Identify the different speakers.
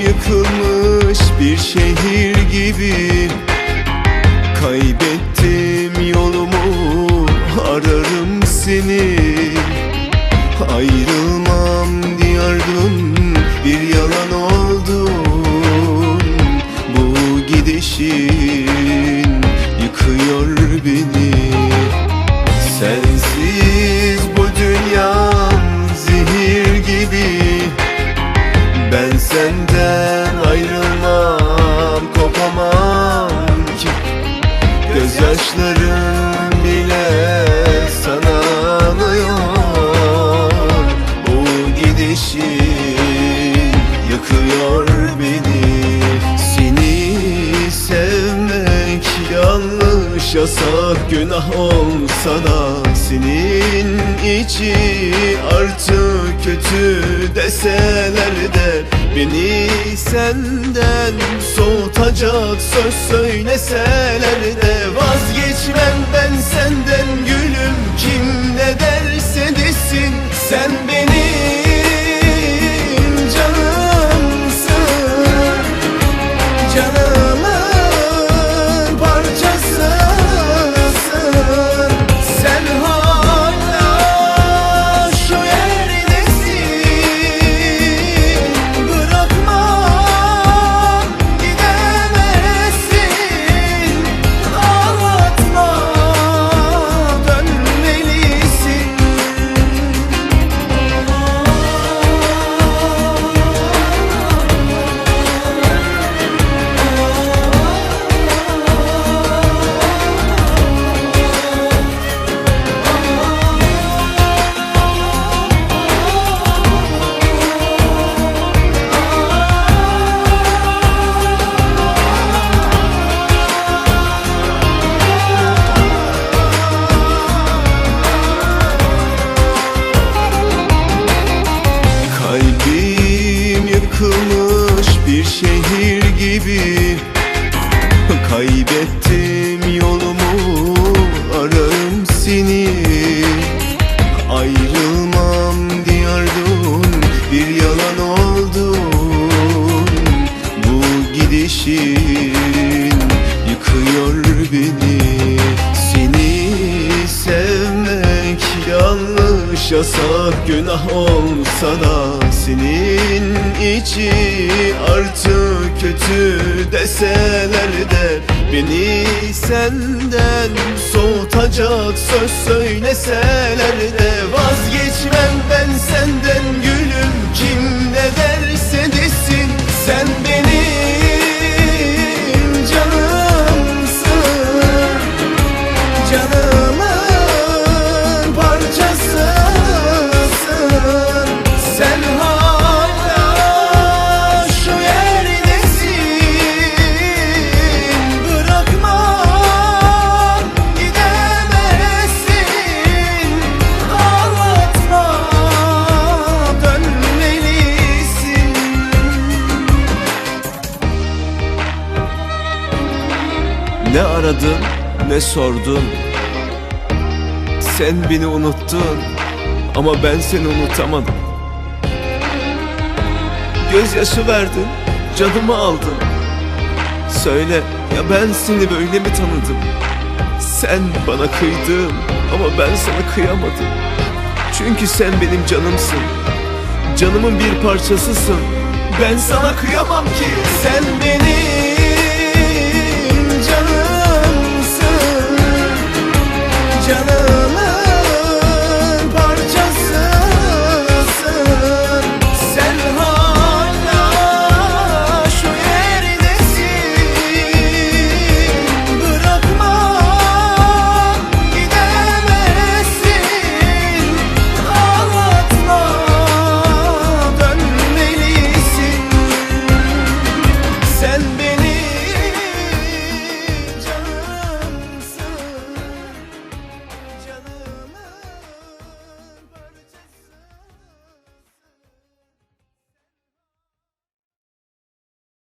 Speaker 1: yıkılmış bir şehir gibi. Kaybettim yolumu ararım seni. Ayrılmam diyordun bir yalan oldun. Bu gidişin yıkıyor beni. Sensiz bu dünyam zehir gibi Ben senden ayrılmam kopamam ki. Gözyaşlarım bile sana anıyor. Bu gidişin yakıyor beni. Seni sevmek yanlış yasak günah olsa da Senin içi artık kötü deseler de Beni senden soğutacak söz söyleseler de Vazgeçmem ben senden gülüm kim yıkılmış bir şehir gibi. Kaybettim yolumu ararım seni. Ayrılmam diyordun bir yalan oldun. Bu gidişin yıkıyor beni yanlış yasak günah olsa da Senin içi artık kötü deseler de Beni senden soğutacak söz söyleseler de Vazgeçmem ben senden gülüm kim Ne aradın ne sordun? Sen beni unuttun Ama ben seni unutamadım. Gözyaşı verdin Canımı aldın. Söyle ya ben seni böyle mi tanıdım? Sen bana kıydın Ama ben sana kıyamadım. Çünkü sen benim canımsın. Canımın bir parçasısın. Ben sana kıyamam ki. Sen benim